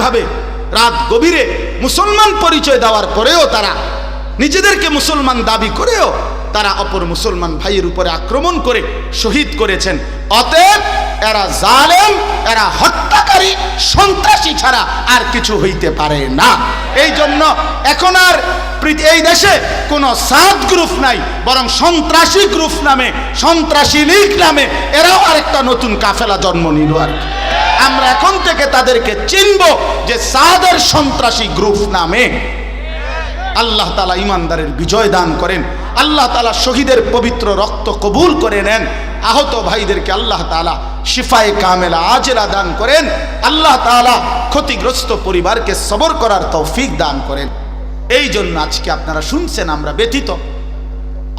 অন্যায়ভাবে রাত গভীরে মুসলমান পরিচয় দেওয়ার পরেও তারা নিজেদেরকে মুসলমান দাবি করেও তারা অপর মুসলমান ভাইয়ের উপরে আক্রমণ করে শহীদ করেছেন অতএব এরা জালেম, এরা হত্যাকারী, সন্ত্রাসী ছাড়া আর কিছু হইতে পারে না এই জন্য এখন আর এই দেশে কোনো সাদ গ্রুপ নাই, বরং সন্ত্রাসী গ্রুপ নামে, সন্ত্রাসী লীগ নামে এরাও আরেকটা নতুন কাফেলা জন্ম নিল আর কি। আমরা এখন থেকে তাদেরকে চিনব যে সাদের সন্ত্রাসী গ্রুপ নামে আল্লাহ তালা ইমানদারের বিজয় দান করেন, আল্লাহ তালা শহীদের পবিত্র রক্ত কবুল করে নেন, আহত ভাইদেরকে আল্লাহ তালা শিফায়ে কামেলা আজেলা দান করেন, আল্লাহ তালা ক্ষতিগ্রস্ত পরিবারকে সবর করার তৌফিক দান করেন। এই জন্য আজকে আপনারা শুনছেন, আমরা ব্যথিত।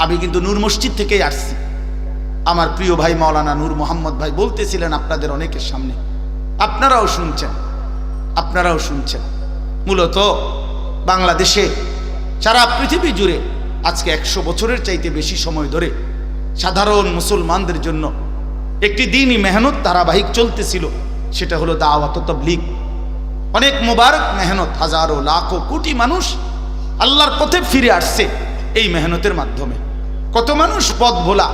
আমি কিন্তু নূর মসজিদ থেকেই আসছি। আমার প্রিয় ভাই মাওলানা নূর মোহাম্মদ ভাই বলতেছিলেন আপনাদের অনেকের সামনে আপনারাও শুনছেন আপনারাও শুনছেন। মূলত বাংলাদেশে সারা পৃথিবী জুড়ে আজকে একশো বছরের চাইতে বেশি সময় ধরে সাধারণ মুসলমানদের জন্য একটি দিনই মেহনত ধারাবাহিক চলতেছিল, সেটা হলো দাওয়াত তবলিগ। অনেক মোবারক মেহনত, হাজারো, লাখো, কোটি মানুষ আল্লাহর পথে ফিরে আসছে এই মেহনতের মাধ্যমে। কত মানুষ পথ ভোলা,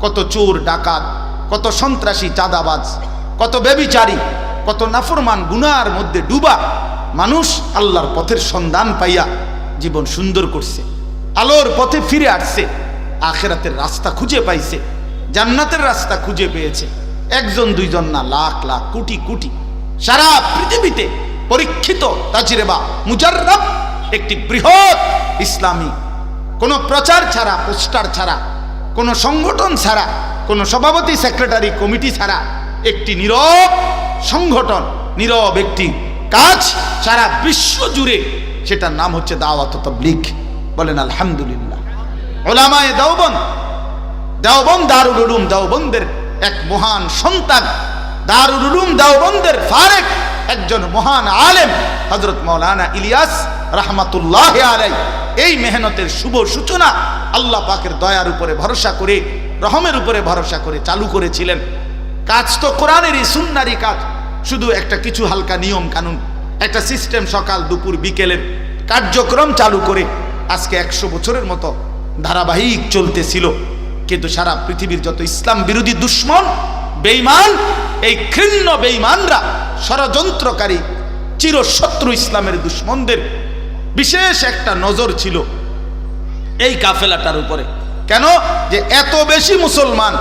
কত চোর, ডাকাত, কত সন্ত্রাসী, চাঁদাবাজ, কত বেবিচারী কত নাফরমান গুনার মধ্যে ডুবা মানুষ আল্লাহর পথের সন্ধান পাইয়া জীবন সুন্দর করছে, আলোর পথে ফিরে আসছে, আখেরাতের রাস্তা খুঁজে পাইছে, জান্নাতের রাস্তা খুঁজে পেয়েছে। একজন, দুইজন না, লাখ লাখ, কোটি কোটি। সারা পৃথিবীতে পরীক্ষিত তাজিরেবা, মুজাররব একটি বৃহৎ ইসলামী। কোনো প্রচার ছাড়া, পোস্টার ছাড়া, কোনো সংগঠন ছাড়া, কোনো সভাপতি, সেক্রেটারি, কমিটি ছাড়া একটি নীরব সংগঠন, নীরব একটি কাজ সারা বিশ্ব জুড়ে। সেটার নাম হচ্ছে দাওয়াত তবলিগ। বলেন, আলহামদুলিল্লাহ। ওলামায়ে দাওবন দেওবন্দ দারুল উলুম দেওবন্দের এক মহান সন্তান। দারুল উলুম দেওবন্দের ফারেক একজন মহান আলেম হজরত মৌলানা ইলিয়াস রহমাতুল্লাহ আলাই এই মেহনতের শুভ সূচনা আল্লাহ পাকের দয়ার উপরে ভরসা করে, রহমের উপরে ভরসা করে চালু করেছিলেন। কাজ তো কোরআনেরই, সুন্নারই কাজ। শুধু একটা কিছু হালকা নিয়ম কানুন। একটা সিস্টেম সকাল, দুপুর বিকেলের কার্যক্রম চালু করে আজকে একশো বছরের মতো ধারাবাহিক চলতেছিল। কিন্তু সারা পৃথিবীর যত ইসলাম বিরোধী দুশ্মন বেইমান এই ঘৃণ্য বেইমানরা ষড়যন্ত্রকারী, চিরশত্রু ইসলামের দুশ্মনদের বিশেষ একটা নজর ছিল এই কাফেলাটার উপরে। কেন? যে এত বেশি মুসলমান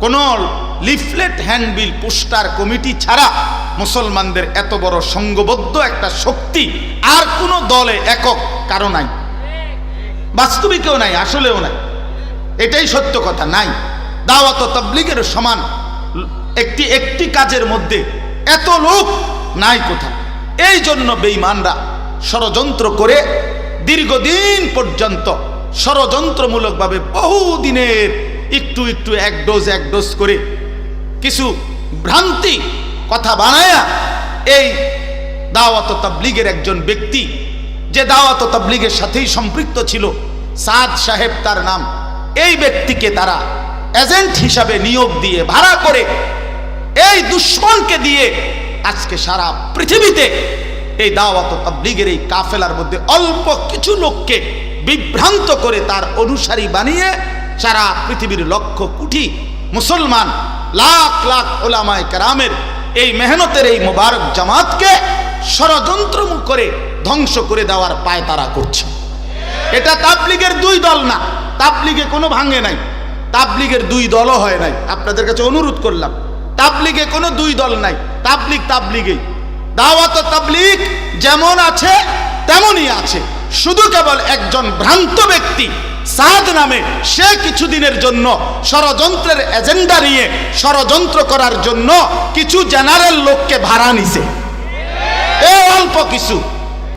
কোন লিফলেট, হ্যান্ডবিল, পোস্টার, কমিটি ছাড়া মুসলমানদের এত বড় সংঘবদ্ধ একটা শক্তি আর কোনো দলে একক কারও নাই। বাস্তবিকেও নাই, আসলেও নাই। এটাই সত্য কথা, নাই। দাওয়াত তাবলিগের সমান একটি একটি কাজের মধ্যে এত লোক নাই কোথাও। এই জন্য বেঈমানরা ষড়যন্ত্র করে দীর্ঘদিন পর্যন্ত ষড়যন্ত্রমূলকভাবে বহুদিনের একটু একটু, এক ডোজ এক ডোজ করে কিছু ভ্রান্তি কথা বানায়া এই দাওয়াত তাবলিগের একজন ব্যক্তি, যে দাওয়াত তাবলিগের সাথেই সম্পৃক্ত ছিল, সাদ সাহেব তার নাম, এই ব্যক্তিকে তারা এজেন্ট হিসাবে নিয়োগ দিয়ে ভাড়া করে এই দুশ্মনকে দিয়ে আজকে সারা পৃথিবীতে এই দাওয়াত তাবলিগের এই কাফেলার মধ্যে অল্প কিছু লোককে বিভ্রান্ত করে তার অনুসারী বানিয়ে সারা পৃথিবীর লক্ষ কোটি মুসলমান লাখ লাখ ওলামায় কারামের এই মেহনতের এই মোবারক জামাতকে ষড়যন্ত্র করে ধ্বংস করে দেওয়ার পায় তারা করছে। এটা তাবলিগের দুই দল না। তাবলিগে কোনো ভাঙে নাই। তাবলিগের দুই দলও হয় নাই। আপনাদের কাছে অনুরোধ করলাম, তাবলিগে কোনো দুই দল নাই। তাবলিগ তাবলিগেই। দাওয়াত তাবলিগ যেমন আছে, তেমনই আছে। শুধু কেবল একজন ভ্রান্ত ব্যক্তি সাদ নামে সে কিছুদিনের জন্য ষড়যন্ত্রের এজেন্ডা নিয়ে ষড়যন্ত্র করার জন্য কিছু জেনারেল লোককে ভাড়া নিছে। এ অল্প কিছু।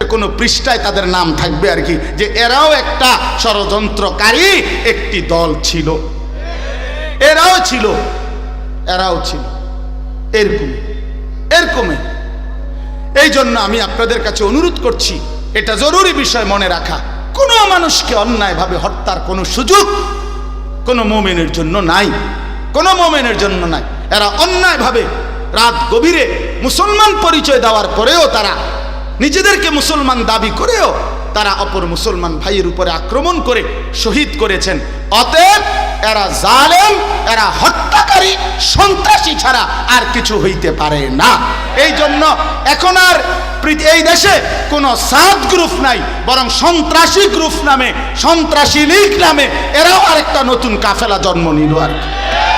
কোনো পৃষ্ঠায় তাদের নাম থাকবে আর কি, যে এরাও একটা ষড়যন্ত্রকারী একটি দল ছিল। এরাও ছিল এরাও ছিল। এরকম এরকমই এই জন্য আমি আপনাদের কাছে অনুরোধ করছি, এটা জরুরি বিষয় মনে রাখা। কোনো মানুষকে অন্যায়ভাবে হত্যার কোনো সুযোগ কোনো মোমেনের জন্য নাই। কোনো মোমেনের জন্য নাই। এরা অন্যায়ভাবে রাত গভীরে মুসলমান পরিচয় দেওয়ার পরেও তারা নিজেদেরকে মুসলমান দাবি করেও তারা অপর মুসলমান ভাইয়ের উপরে আক্রমণ করে শহীদ করেছেন। অতএব এরা জালেম, এরা হত্যাকারী, সন্ত্রাসী ছাড়া আর কিছু হইতে পারে না। এই জন্য এখন আর এই দেশে কোনো সাদ গ্রুপ নাই, বরং সন্ত্রাসী গ্রুপ নামে, সন্ত্রাসী লীগ নামে এরাও আরেকটা নতুন কাফেলা জন্ম নিল আর।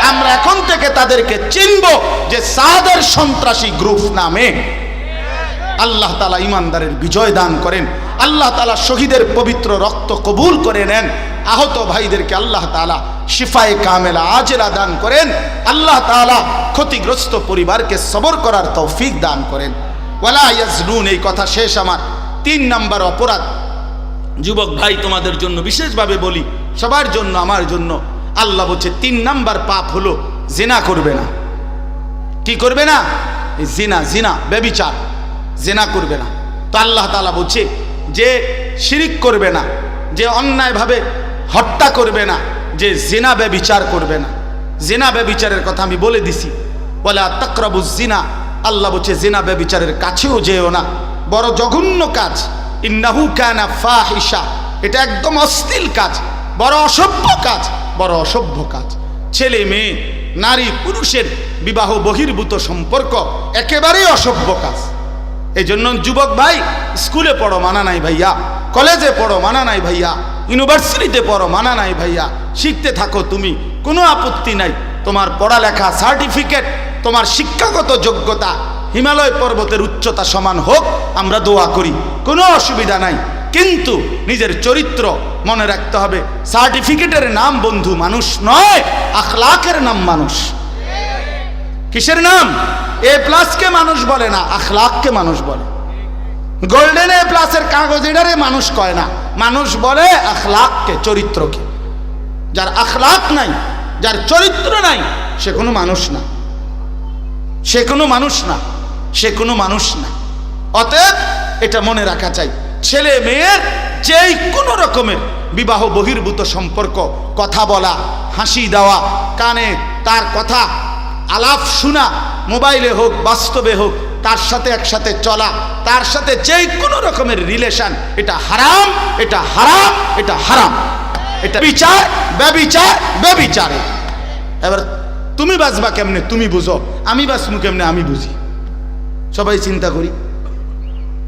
আমরা এখন থেকে তাদেরকে চিনব যে সাদের সন্ত্রাসী গ্রুপ নামে আল্লাহ তালা ইমানদারের বিজয় দান করেন। আল্লাহ তালা শহীদের পবিত্র রক্ত কবুল করে নেন। আহত ভাইদেরকে আল্লাহ তালা শিফায়ে কামেলা আজেরা দান করেন। আল্লাহ তালা ক্ষতিগ্রস্ত পরিবারকে সবর করার তৌফিক দান করেন। ওয়ালা ইয়াজনুন, এই কথা শেষ আমার। তিন নাম্বার অপরাধ, যুবক ভাই তোমাদের জন্য বিশেষভাবে বলি, সবার জন্য, আমার জন্য। আল্লাহ বলছে, তিন নাম্বার পাপ হলো, জেনা করবে না। কি করবে না? জিনা জিনা, ব্যবিচার। জেনা করবে না। তো আল্লাহ তালা বলছে যে শিরিক করবে না, যে অন্যায়ভাবে হত্যা করবে না, যে জেনা ব্যবিচার করবে না। জেনা ব্যবিচারের কথা আমি বলে দিছি। বলে তক্রবু জিনা, আল্লাহ বলছে, জেনা ব্যবিচারের কাছেও যেও না। বড় জঘন্য কাজ। ইন্নাহু কানা ফাহিসা এটা একদম অশ্লীল কাজ, বড় অসভ্য কাজ, বড় অসভ্য কাজ। ছেলে মেয়ে, নারী, পুরুষের বিবাহ বহির্ভূত সম্পর্ক একেবারেই অসভ্য কাজ। এই জন্য যুবক ভাই, স্কুলে পড়ো, মানা নাই ভাইয়া। কলেজে পড়ো, মানা নাই ভাইয়া। ইউনিভার্সিটিতে পড়ো, মানা নাই ভাইয়া। শিখতে থাকো তুমি, কোনো আপত্তি নাই। তোমার পড়ালেখা সার্টিফিকেট, তোমার শিক্ষাগত যোগ্যতা, হিমালয় পর্বতের উচ্চতা সমান হোক, আমরা দোয়া করি। কোনো অসুবিধা নাই। কিন্তু নিজের চরিত্র মনে রাখতে হবে। সার্টিফিকেটের নাম বন্ধু মানুষ নয়, আখলাকের নাম মানুষ। কিসের নাম? এ প্লাসকে মানুষ বলে না আখলাককে মানুষ বলে। গোল্ডেন এ প্লাসের কাগজ এটারে মানুষ কয় না। মানুষ বলে আখলাককে চরিত্রকে যার আখলাক নাই, যার চরিত্র নাই, সে কোনো মানুষ না। সে কোনো মানুষ না, সে কোনো মানুষ না। অতএব এটা মনে রাখা চাই, ছেলে মেয়ের যেই কোনো রকমের বিবাহ বহির্ভূত সম্পর্ক, কথা বলা, হাসি দেওয়া, কানে তার কথা আলাপ শোনা, মোবাইলে হোক, বাস্তবে হোক, তার সাথে একসাথে চলা, তার সাথে যেই কোনো রকমের রিলেশন এটা হারাম এটা হারাম এটা হারাম। এটা বিচার, ব্যবিচার, ব্যবিচারে। এবার তুমি বাঁচবা কেমনে? তুমি বুঝো। আমি বাঁচমু কেমনে? আমি বুঝি। সবাই চিন্তা করি।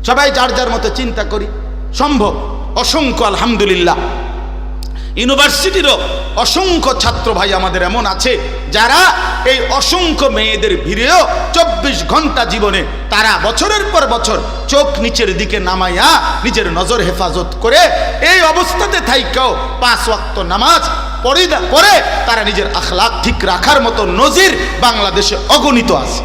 সবাই যার যার মতো চিন্তা করি। সম্ভব। অসংখ্য আলহামদুলিল্লাহ। ইউনিভার্সিটিরও অসংখ্য ছাত্র ভাই আমাদের এমন আছে, যারা এই অসংখ্য মেয়েদের ভিড়েও চব্বিশ ঘণ্টা জীবনে তারা বছরের পর বছর চোখ নিচের দিকে নামাইয়া নিজের নজর হেফাজত করে এই অবস্থাতে থাইকাও পাঁচ ওয়াক্ত নামাজ পড়ে পরে তারা নিজের আখলাক ঠিক রাখার মতো নজির বাংলাদেশে অগণিত আছে।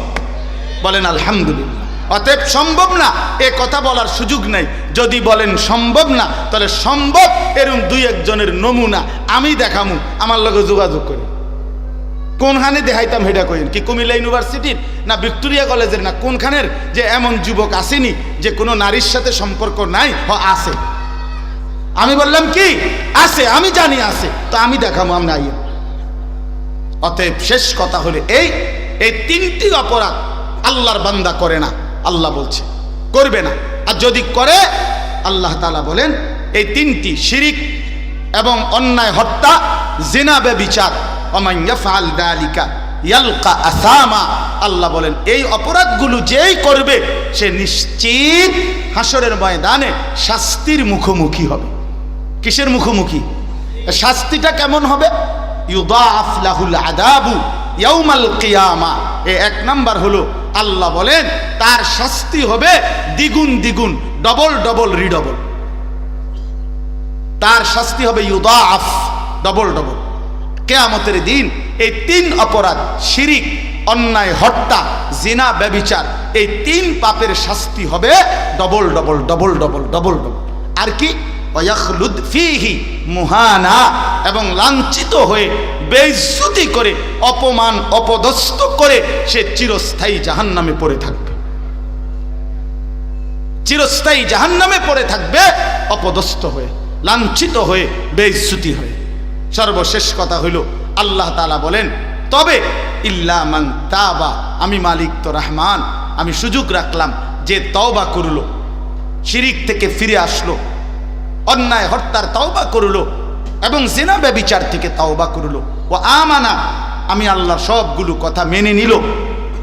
বলেন আলহামদুলিল্লাহ। অতএব সম্ভব না, এ কথা বলার সুযোগ নাই। যদি বলেন সম্ভব না, তাহলে সম্ভব এরকম দুই একজনের নমুনা আমি দেখামু, আমার লগে যোগাযোগ করি। কোনখানে দেখাইতাম হেডা কইন? কি কুমিল্লা ইউনিভার্সিটির না ভিক্টোরিয়া কলেজের না কোনখানের যে এমন যুবক আসেনি, যে কোনো নারীর সাথে সম্পর্ক নাই? হ, আছে। আমি বললাম কি? আছে, আমি জানি আছে। তো আমি দেখাবো আমি আইয়ে। অতএব শেষ কথা হলে এই এই তিনটি অপরাধ আল্লাহর বান্দা করে না। আল্লাহ বলছে, করবে না। আর যদি করে, আল্লাহ তালা বলেন, এই তিনটি শিরিক এবং অন্যায়, হত্যা জিনাবে বিচার আসামা, আল্লাহ বলেন, এই অপরাধগুলো যেই করবে, সে নিশ্চিত হাসরের ময়দানে শাস্তির মুখোমুখি হবে। কিসের মুখোমুখি? শাস্তিটা কেমন হবে? ইউদাফ লাহুল আদাবু ইয়াউমাল কিয়ামা। এ এক নাম্বার হলো আল্লাহ বলেন, তার শাস্তি হবে দ্বিগুণ দ্বিগুণ, ডবল ডবল, রিডবল। তার শাস্তি হবে ইউদা আফ ডবল ডবল। কেয়ামতের দিন এই তিন অপরাধ, শিরিক, অন্যায়, হত্যা, জিনা, ব্যবিচার, এই তিন পাপের শাস্তি হবে double double double double double double. আর কি? ওয়াখলুদ ফিহি মুহানা এবং লাঞ্ছিত হয়ে বেইজ্জতি করে, অপমান অপদস্থ করে সে চিরস্থায়ী জাহান্নামে পড়ে থাকবে। চিরস্থায়ী জাহান্নামে পড়ে থাকবে, অপদস্থ হয়ে, লাঞ্ছিত হয়ে, বেইজ্জতি হয়ে। সর্বশেষ কথা হইল, আল্লাহ তালা বলেন, তবে ইল্লামান তাবা, আমি মালিক তো রহমান, আমি সুযোগ রাখলাম যে তওবা করল, শিরিক থেকে ফিরে আসলো অন্যায় হত্যার তাওবা করল এবং জেনা ব্যবিচার থেকে তাওবা করল। ও আমানা, আমি আল্লাহর সবগুলো কথা মেনে নিল।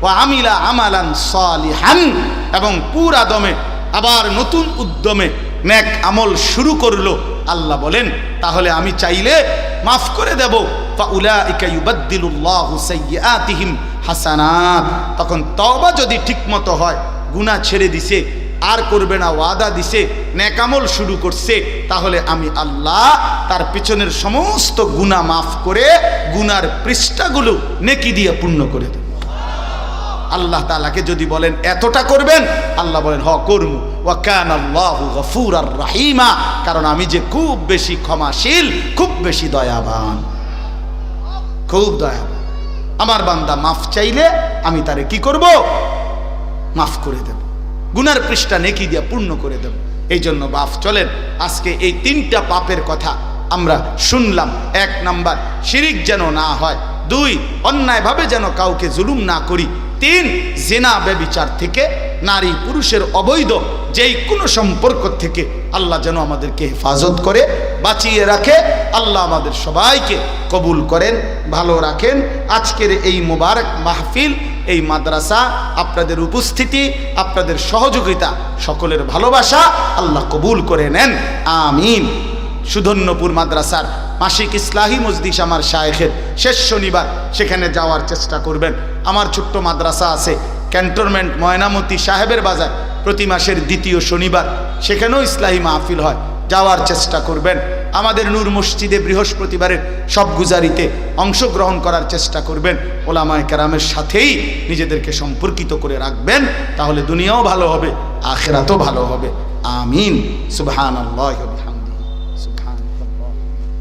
ও আমিলা আমালান সালিহান, এবং পুরা দমে, আবার নতুন উদ্যমে নেক আমল শুরু করল। আল্লাহ বলেন, তাহলে আমি চাইলে মাফ করে দেব। হাসানাত। তখন তওবা যদি ঠিকমতো হয়, গুনাহ ছেড়ে দিছে আর করবে না, ওয়াদা দিছে, নেকামল শুরু করছে, তাহলে আমি আল্লাহ তার পিছনের সমস্ত গুণা মাফ করে গুনার পৃষ্ঠাগুলো নেকি দিয়ে পূর্ণ করে দেব। আল্লাহ তালাকে যদি বলেন, এতটা করবেন? আল্লাহ বলেন, হ, করমু। ওয়াকান আল্লাহ গফুর আর রাহিমা, কারণ আমি যে খুব বেশি ক্ষমাশীল, খুব বেশি দয়াবান। খুব দয়াবান। আমার বান্দা মাফ চাইলে আমি তারে কি করব? মাফ করে দেব। গুনার পৃষ্ঠা নেকি দিয়া পূর্ণ করে দেব। এই জন্য বাফ চলেন, আজকে এই তিনটা পাপের কথা আমরা শুনলাম। এক নাম্বার, শিরিক যেন না হয়। দুই, অন্যায়ভাবে যেন কাউকে জুলুম না করি। তিন, জেনা ব্যবিচার থেকে নারী পুরুষের অবৈধ যেই কোনো সম্পর্ক থেকে আল্লাহ যেন আমাদেরকে হেফাজত করে, বাঁচিয়ে রাখে। আল্লাহ আমাদের সবাইকে কবুল করেন, ভালো রাখেন। আজকের এই মোবারক মাহফিল এই মাদ্রাসা, আপনাদের উপস্থিতি, আপনাদের সহযোগিতা, সকলের ভালোবাসা আল্লাহ কবুল করে নেন। আমিন। সুধন্যপুর মাদ্রাসার মাসিক ইসলাহি মজদিস আমার শায়েখের শেষ শনিবার, সেখানে যাওয়ার চেষ্টা করবেন। আমার ছোট্ট মাদ্রাসা আছে ক্যান্টনমেন্ট ময়নামতি সাহেবের বাজার, প্রতি মাসের দ্বিতীয় শনিবার, সেখানেও ইসলাহি মাহফিল হয়। যাওয়ার চেষ্টা করবেন। আমাদের নূর মসজিদে বৃহস্পতিবারের সব গুজারিতে অংশগ্রহণ করার চেষ্টা করবেন। ওলামায় কেরামের সাথেই নিজেদেরকে সম্পর্কিত করে রাখবেন। তাহলে দুনিয়াও ভালো হবে, আখেরাতও ভালো হবে। আমিন। সুবহান আল্লাহ